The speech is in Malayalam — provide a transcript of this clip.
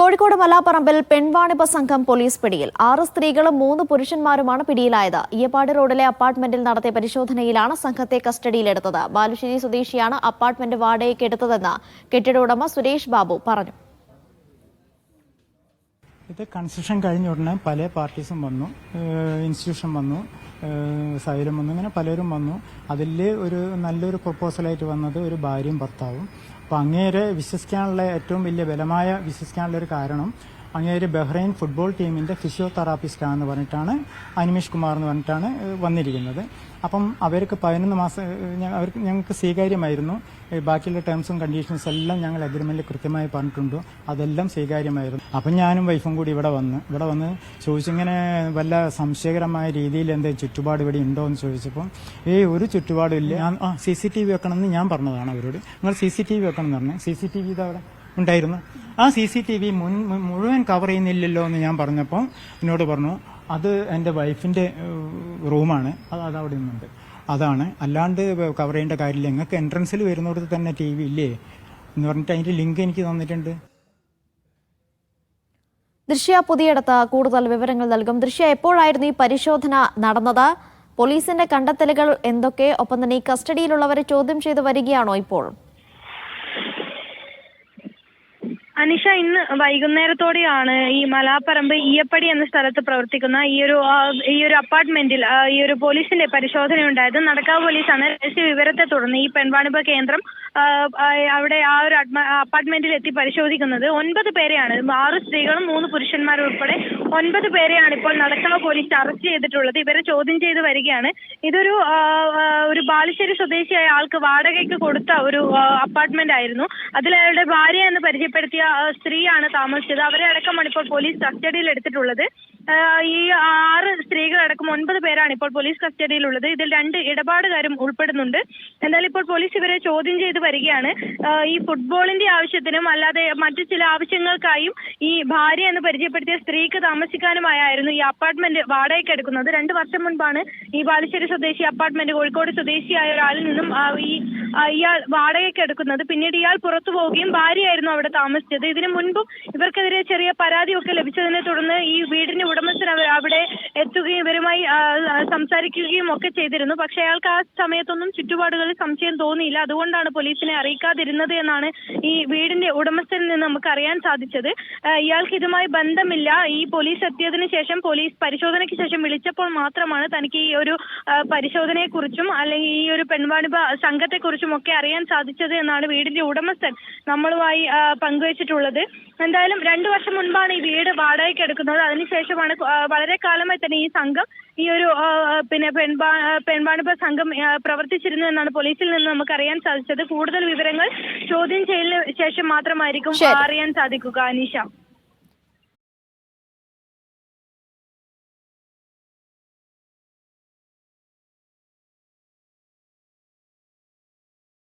കോഴിക്കോട് മലാപ്പറമ്പിൽ പെൺവാണിഭ സംഘം പോലീസ് പിടിയിൽ. ആറ് സ്ത്രീകളും മൂന്ന് പുരുഷന്മാരുമാണ് പിടിയിലായത്. ഈയപ്പാട് റോഡിലെ അപ്പാർട്ട്മെന്റിൽ നടത്തിയ പരിശോധനയിലാണ് സംഘത്തെ കസ്റ്റഡിയിലെടുത്തത്. ബാലുശ്ശേരി സ്വദേശിയാണ് അപ്പാർട്ട്മെന്റ് വാടകയ്ക്ക് എടുത്തതെന്ന് കെട്ടിട ഉടമ സുരേഷ് ബാബു പറഞ്ഞു. ഇത് കൺസ്ട്രക്ഷൻ കഴിഞ്ഞ ഉടനെ പല പാർട്ടീസും വന്നു. ഇൻസ്റ്റിറ്റ്യൂഷൻ വന്നു. സൈലം വന്നു. ഇങ്ങനെ പലരും വന്നു. അതിൽ ഒരു നല്ലൊരു പ്രപ്പോസലായിട്ട് വന്നത് ഒരു ഭാര്യയും ഭർത്താവും. അപ്പോൾ അങ്ങേരെ വിശ്വസിക്കാനുള്ള ഏറ്റവും വലിയ ബലമായ വിശ്വസിക്കാനുള്ള ഒരു കാരണം അങ്ങേര് ബഹ്റൈൻ ഫുട്ബോൾ ടീമിന്റെ ഫിസിയോതെറാപ്പിസ്റ്റാണെന്ന് പറഞ്ഞിട്ടാണ് അനിമേഷ് കുമാർ എന്ന് പറഞ്ഞിട്ടാണ് വന്നിരിക്കുന്നത്. അപ്പം അവർക്ക് പതിനൊന്ന് മാസം അവർക്ക് ഞങ്ങൾക്ക് സ്വീകാര്യമായിരുന്നു. ബാക്കിയുള്ള ടേംസും കണ്ടീഷൻസ് എല്ലാം ഞങ്ങൾ അഗ്രിമെന്റിൽ കൃത്യമായി പറഞ്ഞിട്ടുണ്ട്. അതെല്ലാം സ്വീകാര്യമായിരുന്നു. അപ്പം ഞാനും വൈഫും കൂടി ഇവിടെ വന്ന് ഇവിടെ വന്ന് ചോദിച്ചിങ്ങനെ വല്ല സംശയകരമായ രീതിയിൽ എന്തെങ്കിലും ചുറ്റുപാട് ഇവിടെ ഉണ്ടോ എന്ന് ചോദിച്ചപ്പോൾ ഏയ് ഒരു ചുറ്റുപാടും ഇല്ല. ഞാൻ സി സി ടി വി വെക്കണമെന്ന് ഞാൻ പറഞ്ഞതാണ് അവരോട്. നിങ്ങൾ സി സി ടി വി വെക്കണം എന്ന് പറഞ്ഞു. സി സി ടി വി ഇതവിടെ ഉണ്ടായിരുന്നു. ആ സി സി ടി വി മുൻ മുഴുവൻ കവർ ചെയ്യുന്നില്ലല്ലോ എന്ന് ഞാൻ പറഞ്ഞപ്പോൾ എന്നോട് പറഞ്ഞു അത് എന്റെ വൈഫിന്റെ റൂമാണ്. അത് അത് അവിടെ നിന്നുണ്ട്. അതാണ്. അല്ലാണ്ട് കവർ ചെയ്യേണ്ട കാര്യമില്ല. നിങ്ങൾക്ക് എൻട്രൻസിൽ വരുന്നിടത്ത് തന്നെ ടി വി ഇല്ലേ? എന്ന് പറഞ്ഞിട്ട് അതിന്റെ ലിങ്ക് എനിക്ക് തന്നിട്ടുണ്ട്. ദൃശ്യ പുതിയടത്ത് കൂടുതൽ വിവരങ്ങൾ നൽകും. ദൃശ്യ എപ്പോഴായിരുന്നു ഈ പരിശോധന നടന്നത്? പോലീസിന്റെ കണ്ടെത്തലുകൾ എന്തൊക്കെ? ഒപ്പം തന്നെ ഈ കസ്റ്റഡിയിലുള്ളവരെ ചോദ്യം ചെയ്തു വരികയാണോ ഇപ്പോൾ? അനിഷ ഇന്ന് വൈകുന്നേരത്തോടെയാണ് ഈ മലാപ്പറമ്പ് ഈയപ്പടി എന്ന സ്ഥലത്ത് പ്രവർത്തിക്കുന്ന ഈ ഒരു ഈ ഒരു അപ്പാർട്ട്മെന്റിൽ ഈ ഒരു പോലീസിന്റെ പരിശോധന ഉണ്ടായത്. നടക്കാവ് പോലീസാണ് രഹസ്യ വിവരത്തെ തുടർന്ന് ഈ പെൺവാണിഭ കേന്ദ്രം അവിടെ ആ ഒരു അപ്പാർട്ട്മെന്റിൽ എത്തി പരിശോധിക്കുന്നത്. ഒൻപത് പേരെയാണ്. ആറ് സ്ത്രീകളും മൂന്ന് പുരുഷന്മാരും ഉൾപ്പെടെ ഒൻപത് പേരെയാണ് ഇപ്പോൾ നടക്കാവ് പോലീസ് അറസ്റ്റ് ചെയ്തിട്ടുള്ളത്. ഇവരെ ചോദ്യം ചെയ്ത് വരികയാണ്. ഇതൊരു ഒരു ബാലുശ്ശേരി സ്വദേശിയായ ആൾക്ക് വാടകയ്ക്ക് കൊടുത്ത ഒരു അപ്പാർട്ട്മെന്റ് ആയിരുന്നു. അതിൽ അയാളുടെ ഭാര്യ എന്ന് പരിചയപ്പെടുത്തിയ സ്ത്രീയാണ് താമസിച്ചത്. അവരെ അടക്കമാണ് ഇപ്പോൾ പോലീസ് കസ്റ്റഡിയിൽ എടുത്തിട്ടുള്ളത്. ഈ ആറ് സ്ത്രീകളടക്കം ഒൻപത് പേരാണ് ഇപ്പോൾ പോലീസ് കസ്റ്റഡിയിലുള്ളത്. ഇതിൽ രണ്ട് ഇടപാടുകാരും ഉൾപ്പെടുന്നുണ്ട്. എന്നാൽ ഇപ്പോൾ പോലീസ് ഇവരെ ചോദ്യം ചെയ്ത് വരികയാണ്. ഈ ഫുട്ബോളിന്റെ ആവശ്യത്തിനും അല്ലാതെ മറ്റു ചില ആവശ്യങ്ങൾക്കായും ഈ ഭാര്യ എന്ന് പരിചയപ്പെടുത്തിയ സ്ത്രീക്ക് താമസിക്കാനുമായിരുന്നു ഈ അപ്പാർട്ട്മെന്റ് വാടകയ്ക്ക് എടുക്കുന്നത്. രണ്ട് വർഷം മുൻപാണ് ഈ ബാലുശ്ശേരി സ്വദേശി അപ്പാർട്ട്മെന്റ് കോഴിക്കോട് സ്വദേശിയായ ഒരാളിൽ നിന്നും ഈ ഇയാൾ വാടകയ്ക്ക് എടുക്കുന്നത്. പിന്നീട് ഇയാൾ പുറത്തു പോവുകയും ഭാര്യയായിരുന്നു അവിടെ താമസിച്ചത്. ഇതിനു മുൻപും ഇവർക്കെതിരെ ചെറിയ പരാതിയൊക്കെ ലഭിച്ചതിനെ തുടർന്ന് ഈ വീടിന്റെ ഉടമസ്ഥൻ അവ- അവിടെ എത്തുകയും ഇവരുമായി സംസാരിക്കുകയും ഒക്കെ ചെയ്തിരുന്നു. പക്ഷെ അയാൾക്ക് ആ സമയത്തൊന്നും ചുറ്റുപാടുകളിൽ സംശയം തോന്നിയില്ല. അതുകൊണ്ടാണ് പോലീസിനെ അറിയിക്കാതിരുന്നത് എന്നാണ് ഈ വീടിന്റെ ഉടമസ്ഥനിൽ നിന്ന് നമുക്ക് അറിയാൻ സാധിച്ചത് ഇയാൾക്ക് ഇതുമായി ബന്ധമില്ല. ഈ പോലീസ് എത്തിയതിനു ശേഷം പോലീസ് പരിശോധനയ്ക്ക് ശേഷം വിളിച്ചപ്പോൾ മാത്രമാണ് തനിക്ക് ഈ ഒരു പരിശോധനയെക്കുറിച്ചും അല്ലെങ്കിൽ ഈ ഒരു പെൺവാണിഭ സംഘത്തെക്കുറിച്ചും ഒക്കെ അറിയാൻ സാധിച്ചത് എന്നാണ് വീടിന്റെ ഉടമസ്ഥൻ നമ്മളുമായി പങ്കുവച്ചിട്ടുള്ളത്. എന്തായാലും രണ്ടു വർഷം മുൻപാണ് ഈ വീട് വാടകയ്ക്ക് എടുക്കുന്നത്. അതിനുശേഷമാണ് വളരെ കാലമായി തന്നെ ഈ സംഘം ഈ ഒരു പിന്നെ പെൺപാ പെൺവാണിഭ സംഘം പ്രവർത്തിച്ചിരുന്നു എന്നാണ് പോലീസിൽ നിന്ന് നമുക്ക് അറിയാൻ സാധിച്ചത്. കൂടുതൽ വിവരങ്ങൾ ചോദ്യം ചെയ്യലിന് ശേഷം മാത്രമായിരിക്കും അറിയാൻ സാധിക്കുക അനീഷ.